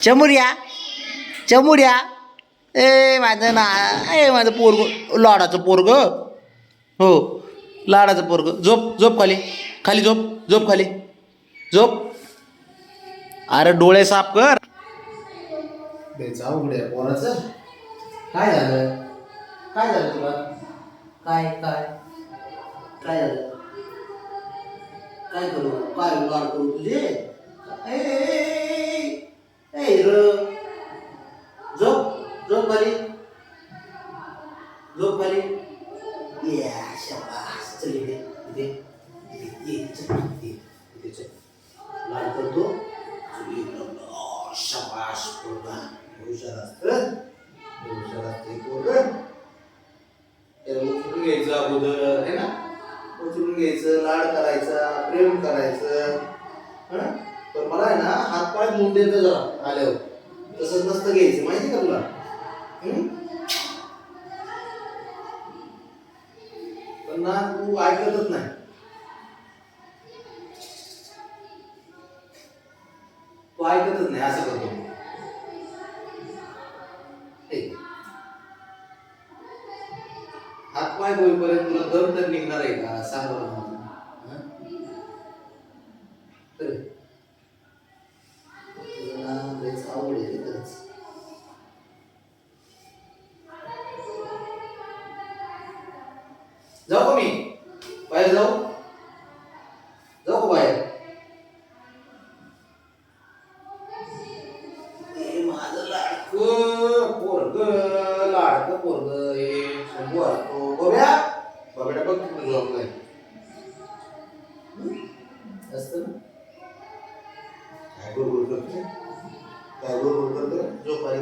चमुर्या चमुर्या ए माझं ना ए माझं पोरग लाडाचं पोरग. हो लाडाचं पोरग. झोप झोप खाली. खाली झोप झोप खाली. झोप. अरे डोळे साफ कर. बेचा अवघड पोराचं. काय झालं? काय झालं तुला? काय काय? काय झालं? काय करू? काय करू तुझे? ए, र. झोप झोप खाली झोप खाली या शाबास. चल इथे इथे इथे चल, इथे, इथे चल. लाड करतो. चल, शाबास पोरगा. हुशार असतं हुशार असते त्याला उचलून घ्यायचं अगोदर है ना? उचलून घ्यायचं लाड करायचा प्रेम करायचं. हा? पण मला आहे ना हात पाय मुंडेचं जरा आल्यावर. तसंच नसतं घ्यायचं. माहिती का तुला? पण ना तू ऐकतच नाही. तू ऐकतच नाही असं करतो हातपाय होईपर्यंत तुला दम तर निघणार आहे का? सांग बरं मला. लयच आवड आहे जाऊ मी बाहेर जाऊ जाऊ बाहेर माझं लाडकं पोरग लाडक पोरग हे शंभू असतो बघ्या बघ्या बघ तिकडे झोपलाय असतं ना काय गोड गोड काय गोड गोड करते झोप काय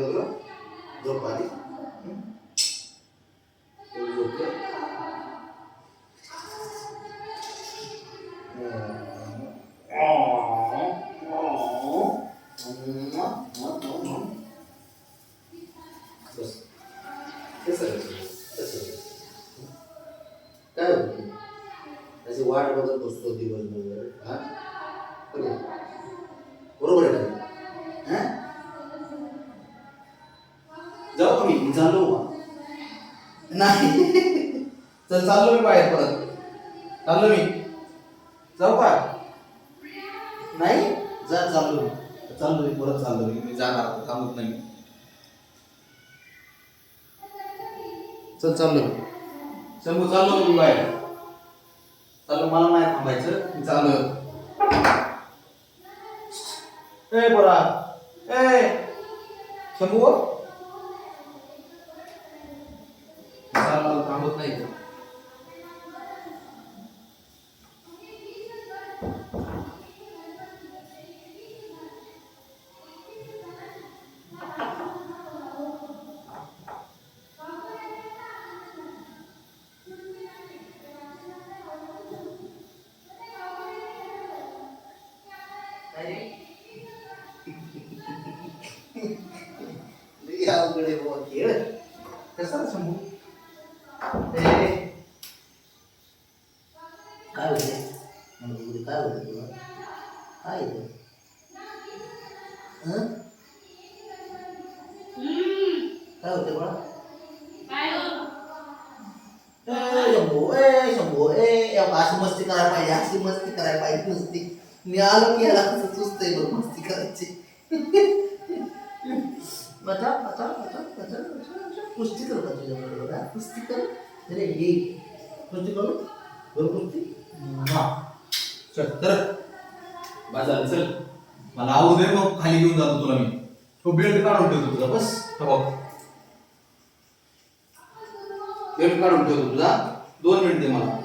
त्याची वाट बघत बसतो दिवसभर. हा? बरोबर आहे झालो नाही. चल चाललो मी बाहेर परत. चाललो मी. जाऊ का? नाही? जा चाललो मी. चाललो मी परत चाललो मी. मी जाणार थांबत नाही. चल चाललो चल शंभू चाललो मी बाहेर. चाललो मला नाही थांबायचं. मी चाललो. ए बरा ए शंभू. चाल थांबत नाही अवघड आहे खेळ. कसा समोर शंभू ए, काय होते मला बघू दे, काय होतं तुला काय हं? काय होते बाळा? शंभू ए शंभू ए अशी मस्ती करायला पाहिजे अशी मस्ती करायला पाहिजे मस्ती मी आलो की याला कसं सुचतंय बघ मस्ती करायची. कुस्ती कर का तुझ्याबरोबर? कुस्ती कर. अरे ये. कुस्ती करू? करू कुस्ती. हा चल तर बाजार चल. मला आवू दे मग खाली घेऊन जातो तुला मी. तो बेल्ट काढून ठेवतो तुझा बस. हा बघ. बेल्ट काढून ठेवतो तुझा दोन मिनिट दे मला.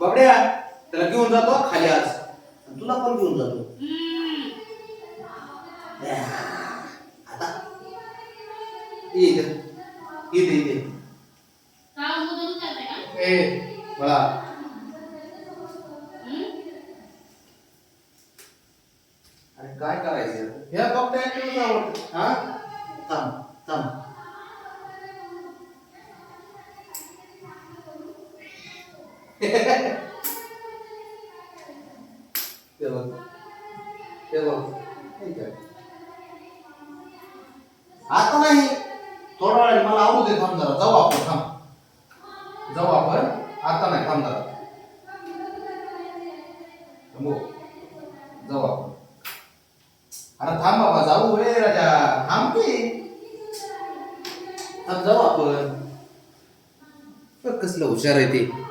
बाबड्या त्याला घेऊन जातो खाली आज. आणि तुला पण घेऊन जातो. आता. ये इथे. इथे इथे. ए मला काय करायचं? ह्या बाबड्या ऍक्टिव्ह आवडतं. हा? थांब थांब. ते बघ. ते बघ. आता नाही. थोडा वेळ मला आवडू दे थांब जरा. जाऊ आपण थांब. जाऊ आपण. आता नाही थांब जरा. थांबू जाऊ आपण. अरे थांब बाबा जाऊ. रे राजा थांब की. जाऊ आपण. कसलं हुशार आहे ते.